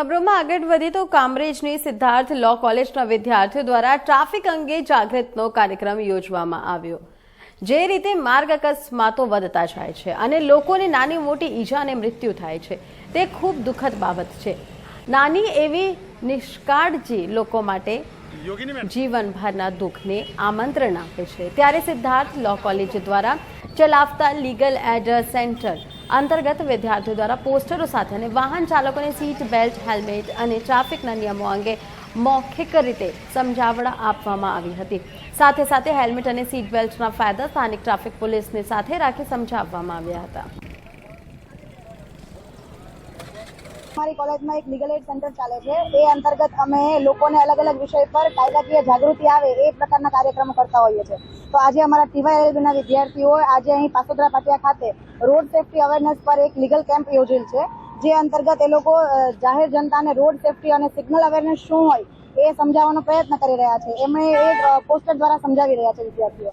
ખબરોમાં આગળ વધીએ તો કામરેજની સિદ્ધાર્થ લો કોલેજના વિદ્યાર્થીઓ દ્વારા ટ્રાફિક અંગે જાગૃતનો કાર્યક્રમ યોજવામાં આવ્યો. જે રીતે માર્ગ અકસ્માતો વધતા જાય છે અને લોકોને નાની મોટી ઈજા અને મૃત્યુ થાય છે તે ખૂબ દુઃખદ બાબત છે. નાની એવી નિષ્કાળજી લોકો માટે જીવનભરના દુઃખને આમંત્રણ આપે છે. ત્યારે સિદ્ધાર્થ લો કોલેજ દ્વારા ચલાવતા લીગલ એડ સેન્ટર અંતર્ગત વિદ્યાર્થીઓ દ્વારા પોસ્ટરો સાથે અને વાહન ચાલકોને સીટ બેલ્ટ, હેલ્મેટ અને ટ્રાફિકના નિયમો અંગે મૌખિક રીતે સમજાવડા આપવામાં આવી હતી. સાથે સાથે હેલ્મેટ અને સીટ બેલ્ટના ફાયદા સ્થાનિક ટ્રાફિક પોલીસને સાથે રાખી સમજાવવામાં આવ્યા હતા. અમારી કોલેજમાં એક લીગલ એડ સેન્ટર ચાલે છે. એ અંતર્ગત અમે લોકોને અલગ અલગ વિષય પર કાયદાકીય જાગૃતિ આવે એ પ્રકારના કાર્યક્રમો કરતા હોઈએ છીએ. તો આજે અમારા ટીવાય વિદ્યાર્થીઓ આજે અહીં પાસોદરા પાટિયા ખાતે રોડ સેફટી અવેરનેસ પર એક લીગલ કેમ્પ યોજેલ છે, જે અંતર્ગત એ લોકો જાહેર જનતાને રોડ સેફટી અને સિગ્નલ અવેરનેસ શું હોય એ સમજાવવાનો પ્રયત્ન કરી રહ્યા છે. એમણે એક પોસ્ટર દ્વારા સમજાવી રહ્યા છે વિદ્યાર્થીઓ.